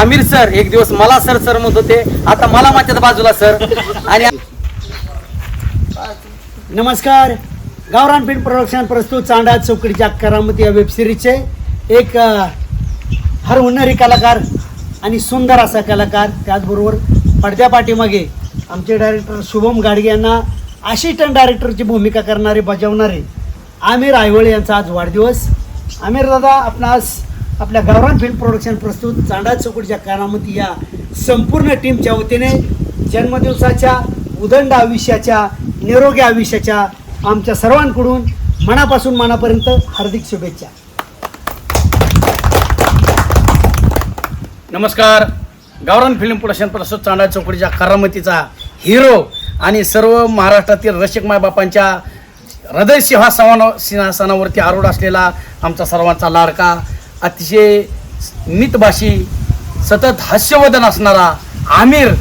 Aamir sir एक दिवस मला सर सर म्हणत होते. आता मला माझ्या बाजूला सर. आणि नमस्कार. गावरान फिल्म प्रोडक्शन प्रस्तुत चांडा चौकडीच्या करामती या वेबसिरीजचे एक हर हुन्नरी कलाकार आणि सुंदर असा कलाकार त्याचबरोबर पडद्या पाठीमागे आमचे डायरेक्टर शुभम गाडगे यांना असिस्टंट डायरेक्टरची भूमिका करणारे बजावणारे आमिर आयवळे यांचा आज वाढदिवस. आमिर दादा आपणास आपल्या गावरान फिल्म प्रोडक्शन प्रस्तुत चांडा चौकडीच्या करामती या संपूर्ण टीमच्या वतीने जन्मदिवसाच्या उदंड आयुष्याच्या निरोगी आयुष्याच्या आमच्या सर्वांकडून मनापासून मनापर्यंत हार्दिक शुभेच्छा. नमस्कार. गावरान फिल्म प्रोडक्शन प्रस्तुत चांडा चौकडीच्या करामतीचा हिरो आणि सर्व महाराष्ट्रातील रसिक मायबापांच्या हृदय सिंहासना सिंहासनावरती आरूढ असलेला आमचा सर्वांचा लाडका अतिशय मितभाषी सतत हास्यवदन असणारा आमिर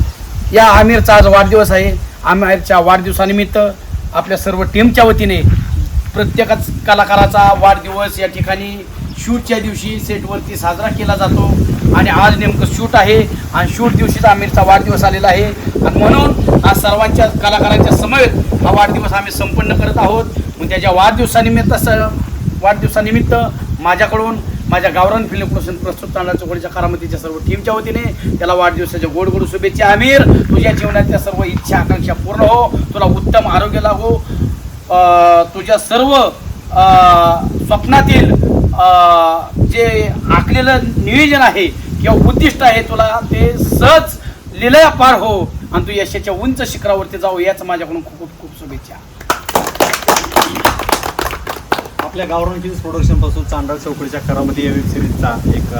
या आमिरचा आज वाढदिवस आहे. आमिरच्या वाढदिवसानिमित्त आपल्या सर्व टीमच्या वतीने प्रत्येकच कलाकाराचा वाढदिवस या ठिकाणी शूटच्या दिवशी सेटवरती साजरा केला जातो. आणि आज नेमकं शूट आहे आणि शूट दिवशीच आमिरचा वाढदिवस आलेला आहे. आणि म्हणून आज सर्वांच्या कलाकारांच्या समवेत हा वाढदिवस आम्ही संपन्न करत आहोत. मग त्याच्या वाढदिवसानिमित्त स वाढदिवसानिमित्त माझ्याकडून माझ्या गावरान फिल्म प्रोडक्शन प्रस्तुत तांडा चौकडीच्या करामतीच्या सर्व टीमच्या वतीने. त्याला वाढदिवसाच्या गोड गोड शुभेच्छा आमिर. तुझ्या जीवनातल्या सर्व इच्छा आकांक्षा पूर्ण हो. तुला उत्तम आरोग्य लागो. तुझ्या सर्व स्वप्नातील जे आखलेलं नियोजन आहे किंवा उद्दिष्ट आहे तुला ते सहज लिलया पार हो. आणि तू यशाच्या उंच शिखरावरती जाऊ याच माझ्याकडून खूप खूप शुभेच्छा. आपल्या गावरान फिल्म्स प्रोडक्शनपासून चौकडीच्या करामध्ये या वेबसिरीजचा एक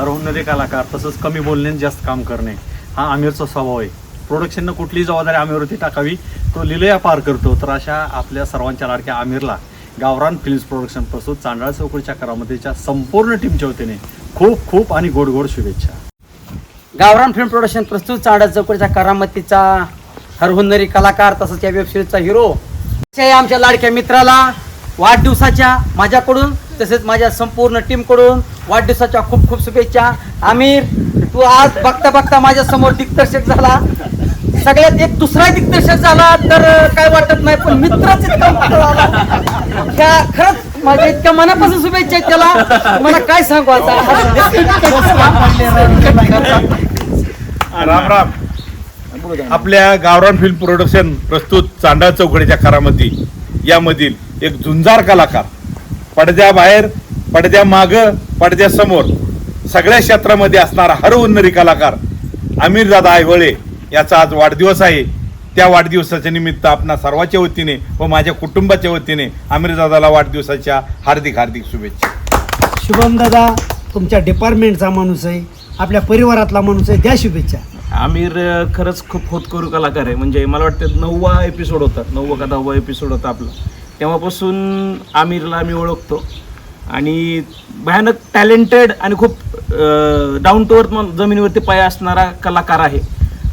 अरहुन्नते कलाकार तसंच कमी बोलणे जास्त काम करणे हा आमिरचा स्वभाव आहे. प्रोडक्शननं कुठलीही जबाबदारी आमिरवरती टाकावी तो लिलया पार करतो. तर अशा आपल्या सर्वांच्या लाडक्या आमिरला गावरान फिल्म्स प्रोडक्शन प्रस्तुत चांडाळ चौकडीच्या करामतीच्या संपूर्ण टीमच्या वतीने खूप खूप आणि गोड गोड शुभेच्छा. गावरान फिल्म प्रोडक्शन प्रस्तुत चांडा चौकडीच्या करामतीचा हरहुन्नरी कलाकार तसंच या वेबसिरीजचा हिरो आमच्या लाडक्या मित्राला. वाढदिवसाच्या माझ्याकडून तसेच माझ्या संपूर्ण टीमकडून वाढदिवसाच्या खूप खूप शुभेच्छा. आमिर तू आज बघता बघता माझ्यासमोर दिग्दर्शक झाला. सगळ्यात एक दुसरा दिग्दर्शक झाला तर काय वाटत नाही पण मित्रच इतका मोठा झाला. त्या खरंच माझ्या इतक्या मनापासून शुभेच्छा आहेत त्याला. मला काय सांगू आता? राम राम. आपल्या गावरान फिल्म प्रोडक्शन प्रस्तुत चांडा चौकडीच्या करामती यामधील एक झुंजार कलाकार. पडद्याबाहेर पडद्या माग पडद्या समोर सगळ्या क्षेत्रामध्ये असणारा हर उन्नरी कलाकार आमिर दादा आयवळे याचा आज वाढदिवस आहे. त्या वाढदिवसाच्या निमित्त आपणा सर्वांच्या वतीने व माझ्या कुटुंबाच्या वतीने आमिर दादाला वाढदिवसाच्या हार्दिक हार्दिक शुभेच्छा. शुभम दादा तुमच्या डिपार्टमेंटचा माणूस आहे आपल्या परिवारातला माणूस आहे द्या शुभेच्छा. आमिर खरंच खूप होतकरू कलाकार आहे. म्हणजे मला वाटतं नववा एपिसोड होता. नववा का दहावा एपिसोड होता आपला. तेव्हापासून आमिरला मी ओळखतो. आणि भयानक टॅलेंटेड आणि खूप डाऊन टू अर्थ जमिनीवरती पाय असणारा कलाकार आहे.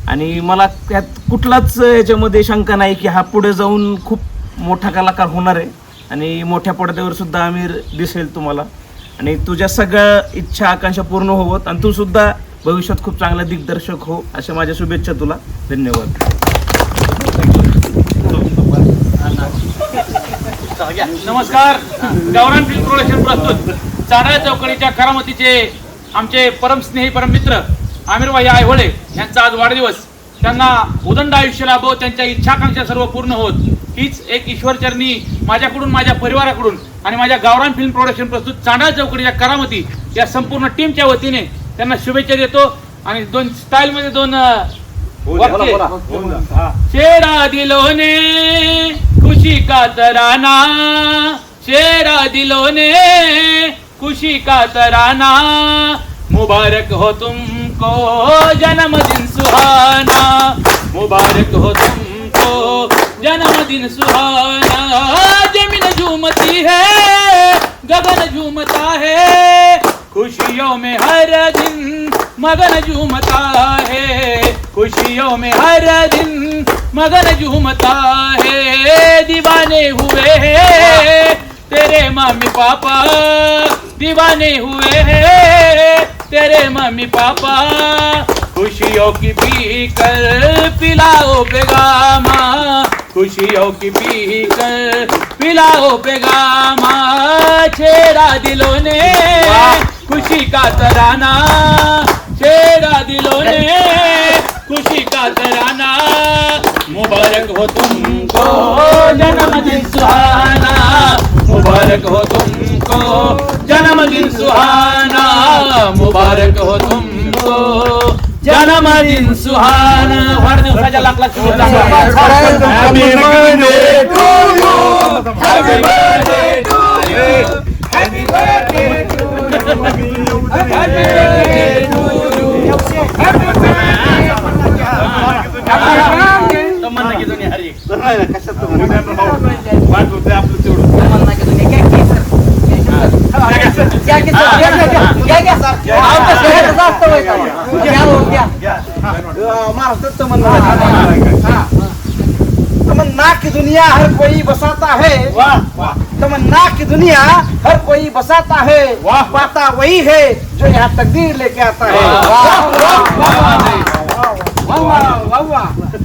आणि मला त्यात कुठलाच याच्यामध्ये शंका नाही की हा पुढे जाऊन खूप मोठा कलाकार होणार आहे. आणि मोठ्या पडद्यावर सुद्धा आमिर दिसेल तुम्हाला. आणि तुझ्या सगळ्या इच्छा आकांक्षा पूर्ण होवत आणि तू सुद्धा भविष्यात खूप चांगला दिग्दर्शक हो अशा माझ्या शुभेच्छा तुला. धन्यवाद. नमस्कार. गावरान फिल्म प्रोडक्शन प्रस्तुत. चांडाळ चौकडीच्या करामतीचे आमचे परमस्नेही परममित्र आमिरभाई आयहोळे यांचा आज वाढदिवस. त्यांना उदंड आयुष्य लाभो त्यांच्या इच्छाकांक्षा सर्व पूर्ण होत. हीच एक ईश्वरचरणी माझ्याकडून माझ्या परिवाराकडून आणि माझ्या गावरान फिल्म प्रोडक्शन प्रस्तुत चांडाळ चौकडीच्या करामती या संपूर्ण टीमच्या वतीने त्यांना शुभेच्छा देतो. आणि दोन स्टाईलमध्ये दोन शेरा दिलों ने खुशी का तराना शेरा दिलों ने खुशी का तराना। मुबारक हो तुमको जन्मदिन सुहाना, मुबारक हो तुमको जन्मदिन सुहाना। ज़मीन झूमती है, गगन झूमता है, खुशियों में हर दिन मगन झूमता है। खुशियों में हर दिन मगन झूमता है। दीवाने हुए हैं तेरे मम्मी पापा। दीवाने हुए हैं तेरे मम्मी पापा। खुशियों की पी कर पिलाओ पेगामा खुशियों की पी कर पिलाओ पेगामा छेड़ा दिलों ने खुशी का तराना। छेड़ा दिलों ने खुशी का तराना मुबारक हो तुमको जन्मदिन सुहाना मुबारक हो तुमको जन्मदिन सुहाना मुबारक हो तुमको जन्मदिन सुहाना वाढदिवसाच्या lakh lakh birthday to you. Happy birthday to दुनिया हरी वाट होते आपलं तेवढं. तमन्ना की दुनिया हर कोई बसाता है. तमन्ना की दुनिया हर कोई बसाता है. वाह. पाता वही है जो यहाँ तकदीर लेके आता है. वाह, वाह, वाह, वाह, वाह, वाह वाह वाह वाह.